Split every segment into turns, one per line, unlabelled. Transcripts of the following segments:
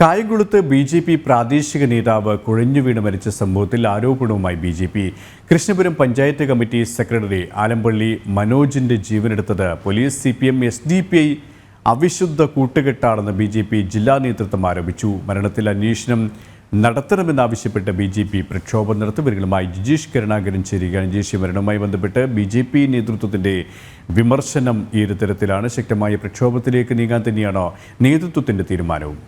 കായംകുളത്ത് B J P പ്രാദേശിക നേതാവ് കുഴഞ്ഞു വീണ് മരിച്ച സംഭവത്തിൽ ആരോപണവുമായി B J P. Krishnapuram panchayat committee secretary Alampally മനോജിന്റെ ജീവനെടുത്തത് police C P M S D P I അവിശുദ്ധ കൂട്ടുകെട്ടാണെന്ന് ബി ജെ പി ജില്ലാ നേതൃത്വം ആരോപിച്ചു. മരണത്തിൽ അന്വേഷണം നടത്തണമെന്നാവശ്യപ്പെട്ട് ബി ജെ പി പ്രക്ഷോഭം നടത്തുവരുകളുമായി ജിജീഷ് കരുണാകരൻ ചേരുകയാണ്. ജിജീഷ് മരണവുമായി ബന്ധപ്പെട്ട് ബി ജെ പി നേതൃത്വത്തിന്റെ വിമർശനം ഈ ഒരു തരത്തിലാണ് ശക്തമായ പ്രക്ഷോഭത്തിലേക്ക് നീങ്ങാൻ തന്നെയാണോ നേതൃത്വത്തിന്റെ തീരുമാനവും?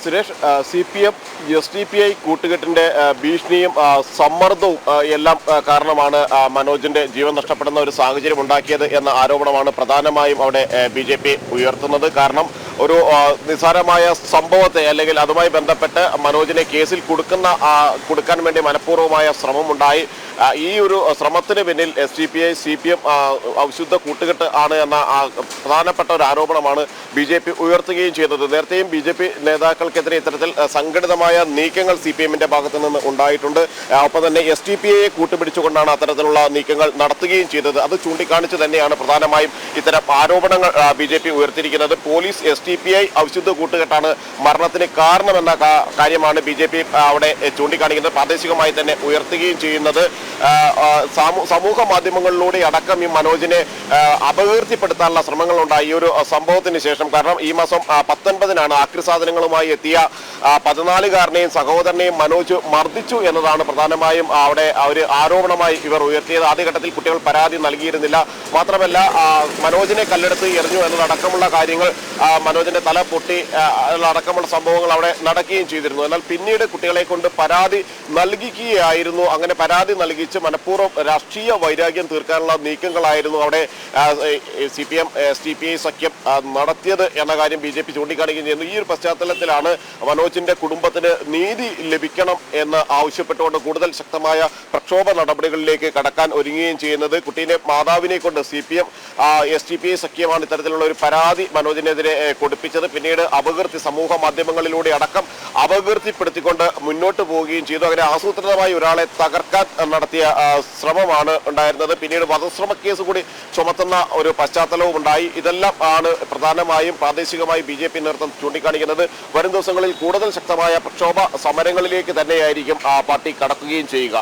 Suresh C P M S D P I കൂട്ടുകെട്ടിന്റെ ഭീഷണിയും സമ്മർദ്ദവും എല്ലാം കാരണമാണ് മനോജിന്റെ ജീവൻ നഷ്ടപ്പെടുന്ന ഒരു സാഹചര്യം ഉണ്ടാക്കിയത് എന്ന ആരോപണമാണ് പ്രധാനമായും അവിടെ ബി ജെ പി ഉയർത്തുന്നത്. കാരണം ഒരു നിസാരമായ സംഭവത്തെ അല്ലെങ്കിൽ അതുമായി ബന്ധപ്പെട്ട് മനോജിനെ കേസിൽ കൊടുക്കുന്ന കൊടുക്കാൻ വേണ്ടി മനഃപൂർവമായ ശ്രമമുണ്ടായി. ഈ ഒരു ശ്രമത്തിന് പിന്നിൽ S D P I C P M ഔഷധ കൂട്ടുകെട്ട് ആണ് എന്ന പ്രധാനപ്പെട്ട ഒരു ആരോപണമാണ് ബി ജെ പി ഉയർത്തുകയും ചെയ്തത് നേരത്തെയും ബി ജെ പി നേതാക്കൾക്കെതിരെ ഇത്തരത്തിൽ സംഘടിതമായ നീക്കങ്ങൾ സി പി എമ്മിന്റെ ഭാഗത്തു നിന്ന് ഉണ്ടായിട്ടുണ്ട്. ഒപ്പം തന്നെ എസ് ഡി പി ഐയെ കൂട്ടുപിടിച്ചുകൊണ്ടാണ് അത്തരത്തിലുള്ള നീക്കങ്ങൾ നടത്തുകയും ചെയ്തത്. അത് ചൂണ്ടിക്കാണിച്ച് തന്നെയാണ് പ്രധാനമായും ഇത്തരം ആരോപണങ്ങൾ B J P ഉയർത്തിയിരിക്കുന്നത്. Police S D P I ഔഷധ കൂട്ടുകെട്ടാണ് മരണത്തിന് കാരണമെന്ന കാര്യമാണ് ബി ജെ പി അവിടെ ചൂണ്ടിക്കാണിക്കുന്നത്. പ്രാദേശികമായി തന്നെ ഉയർത്തുകയും ചെയ്യുന്നത്. സമൂഹ മാധ്യമങ്ങളിലൂടെ അടക്കം ഈ മനോജിനെ അപകീർത്തിപ്പെടുത്താനുള്ള ശ്രമങ്ങളുണ്ടായി. ഈ ഒരു സംഭവത്തിന് ശേഷം കാരണം ഈ മാസം പത്തൊൻപതിനാണ് ആക്രി സാധനങ്ങളുമായി എത്തിയ പതിനാലുകാരനെയും സഹോദരനെയും മനോജ് മർദ്ദിച്ചു എന്നതാണ് പ്രധാനമായും അവിടെ ഒരു ആരോപണമായി ഇവർ ഉയർത്തിയത്. ആദ്യഘട്ടത്തിൽ കുട്ടികൾ പരാതി നൽകിയിരുന്നില്ല. മാത്രമല്ല മനോജിനെ കല്ലെടുത്ത് എറിഞ്ഞു എന്നതടക്കമുള്ള കാര്യങ്ങൾ മനോജിന്റെ തല പൊട്ടി അടക്കമുള്ള സംഭവങ്ങൾ അവിടെ നടക്കുകയും ചെയ്തിരുന്നു. എന്നാൽ പിന്നീട് കുട്ടികളെ കൊണ്ട് പരാതി നൽകിക്കുകയായിരുന്നു. അങ്ങനെ പരാതി നൽകിച്ച് മനഃപൂർവം രാഷ്ട്രീയ വൈരാഗ്യം തീർക്കാനുള്ള നീക്കങ്ങളായിരുന്നു അവിടെ C P M S T P I സഖ്യം നടത്തിയത് എന്ന കാര്യം ബി ജെ പി ചൂണ്ടിക്കാണിക്കുകയും ചെയ്യുന്നു ഈ ഒരു പശ്ചാത്തലത്തിലാണ് മനോജിന്റെ കുടുംബത്തിന് നീതി ലഭിക്കണം എന്ന് ആവശ്യപ്പെട്ടുകൊണ്ട് കൂടുതൽ ശക്തമായ പ്രക്ഷോഭ നടപടികളിലേക്ക് കടക്കാൻ ഒരുങ്ങുകയും ചെയ്യുന്നത്. കുട്ടീനെ മാതാവിനെ കൊണ്ട് C P M S T P I സഖ്യമാണ് ഇത്തരത്തിലുള്ള ഒരു പരാതി മനോജിനെതിരെ കൊടുപ്പിച്ചത്. പിന്നീട് അപകീർത്തി സമൂഹ മാധ്യമങ്ങളിലൂടെ അടക്കം അപകീർത്തിപ്പെടുത്തിക്കൊണ്ട് മുന്നോട്ട് പോവുകയും ചെയ്തു. അങ്ങനെ ആസൂത്രിതമായി ഒരാളെ തകർക്കാൻ നടത്തിയ ശ്രമമാണ് ഉണ്ടായിരുന്നത്. പിന്നീട് വധശ്രമ കേസ് കൂടി ചുമത്തുന്ന ഒരു പശ്ചാത്തലവും ഉണ്ടായി. ഇതെല്ലാം ആണ് പ്രധാനമായും പ്രാദേശികമായി ബി ജെ പി നേതൃത്വം ചൂണ്ടിക്കാണിക്കുന്നത്. വരും ദിവസങ്ങളിൽ കൂടുതൽ ശക്തമായ പ്രക്ഷോഭ സമരങ്ങളിലേക്ക് തന്നെയായിരിക്കും ആ പാർട്ടി കടക്കുകയും ചെയ്യുക.